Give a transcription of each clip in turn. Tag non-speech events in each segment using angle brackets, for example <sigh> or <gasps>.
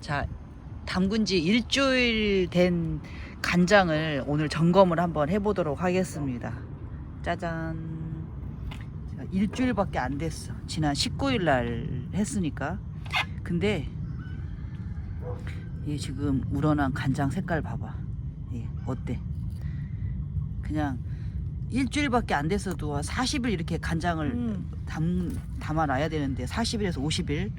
자, 담근 지 일주일 된 간장을 오늘 점검을 한번 해보도록 하겠습니다. 짜잔. 자, 일주일밖에 안 됐어. 지난 19일 날 했으니까. 근데 이 지금 우러난 간장 색깔 봐봐. 예, 어때? 그냥 일주일밖에 안 됐어도 40일 이렇게 간장을 음. 담, 담아놔야 되는데 40일에서 50일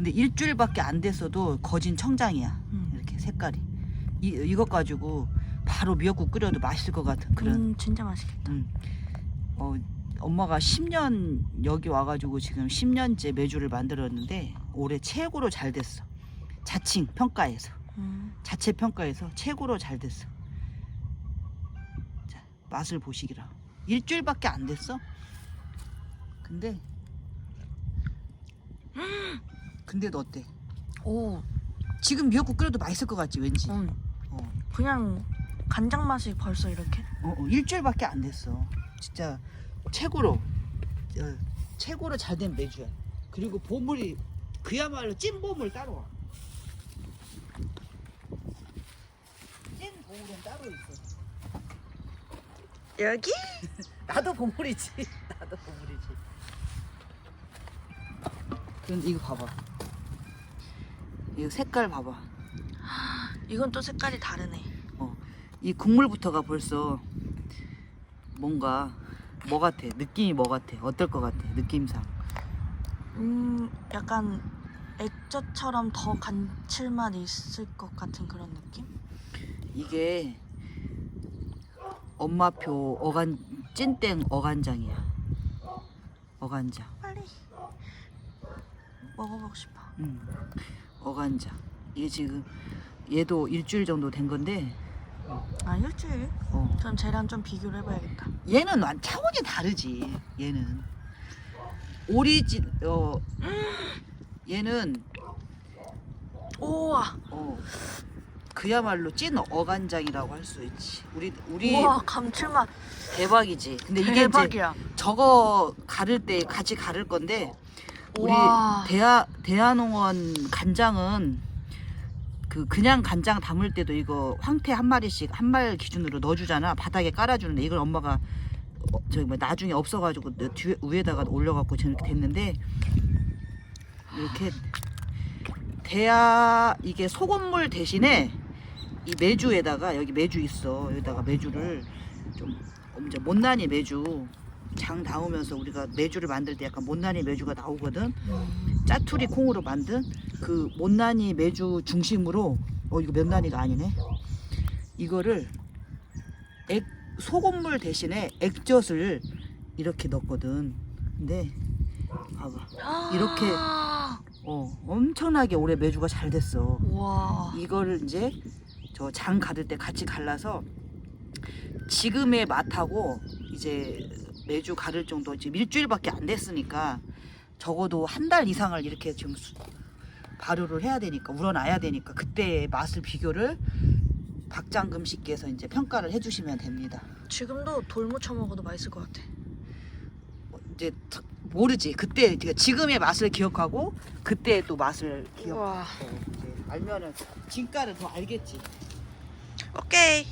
근데 일주일밖에 안 됐어도 거진 청장이야 음. 이렇게 색깔이 이, 이것 가지고 바로 미역국 끓여도 맛있을 것 같은 그런 음, 진짜 맛있겠다. 음. 어, 엄마가 10년 여기 와가지고 지금 10년째 매주를 만들었는데 올해 최고로 잘 됐어 자칭 평가에서 음. 자체 평가에서 최고로 잘 됐어. 자, 맛을 보시기라. 일주일밖에 안 됐어. 근데 <laughs> 근데 너 어때? 오, 지금 미역국 끓여도 맛있을 것 같지 왠지. 음. 어, 그냥 간장 맛이 벌써 이렇게. 어, 어, 일주일밖에 안 됐어. 진짜 최고로 어, 최고로 잘 된 매주야. 그리고 보물이 그야말로 찐 보물 따로 와. 찐 보물은 따로 있어. 여기? <laughs> 나도 보물이지. <laughs> 나도 보물이지. 근데 이거 봐봐. 이거 색깔 봐봐. 이건 또 색깔이 다르네. 어, 이 국물부터가 벌써 뭔가 뭐 같아? 느낌이 뭐 같아? 어떨 것 같아? 느낌상. 음, 약간 액젓처럼 더 감칠맛 있을 것 같은 그런 느낌? 이게 엄마표 어간 찐땡 어간장이야. 어간장. 빨리 먹어보고 싶어. 음, 어간장. 이게 지금 얘도 일주일 정도 된 건데, 아 일주일? 어, 그럼 쟤랑 좀 비교를 해봐야겠다. 얘는 완 차원이 다르지. 얘는 오리지 어 <gasps> 얘는 우와, 어 그야말로 찐 어간장이라고 할 수 있지. 우리 우리 우와 감칠맛 대박이지. 근데 이게 이제 대박이야. 저거 가를 때 같이 가를 건데 우리 우와. 대하 대한농원 간장은 그 그냥 간장 담을 때도 이거 황태 한 마리씩 한 말 기준으로 넣어주잖아 바닥에 깔아주는데 이걸 엄마가 어, 저기 뭐 나중에 없어가지고 내 뒤에 위에다가 올려갖고 이렇게 됐는데 이렇게 대야 이게 소금물 대신에 이 메주에다가 여기 메주 있어 여기다가 메주를 좀 이제 못난이 메주 장 닿으면서 우리가 메주를 만들 때 약간 못난이 메주가 나오거든. 음, 짜투리 콩으로 만든 그 못난이 메주 중심으로 어 이거 못난이가 아니네. 이거를 액 소금물 대신에 액젓을 이렇게 넣거든. 근데 봐봐. 이렇게 어 엄청나게 올해 메주가 잘 됐어. 우와. 이거를 이제 저 장 가를 때 같이 갈라서 지금의 맛하고 이제 매주 가를 정도 지금 일주일밖에 안 됐으니까 적어도 한 달 이상을 이렇게 지금 수- 발효를 해야 되니까 우러나야 되니까 그때의 맛을 비교를 박장금 씨께서 이제 평가를 해주시면 됩니다. 지금도 돌 무쳐 먹어도 맛있을 것 같아. 뭐 이제 탁- 모르지 그때 그러니까 지금의 맛을 기억하고 그때의 또 맛을 기억. 우와. 이제 알면은 진가를 더 알겠지. 오케이.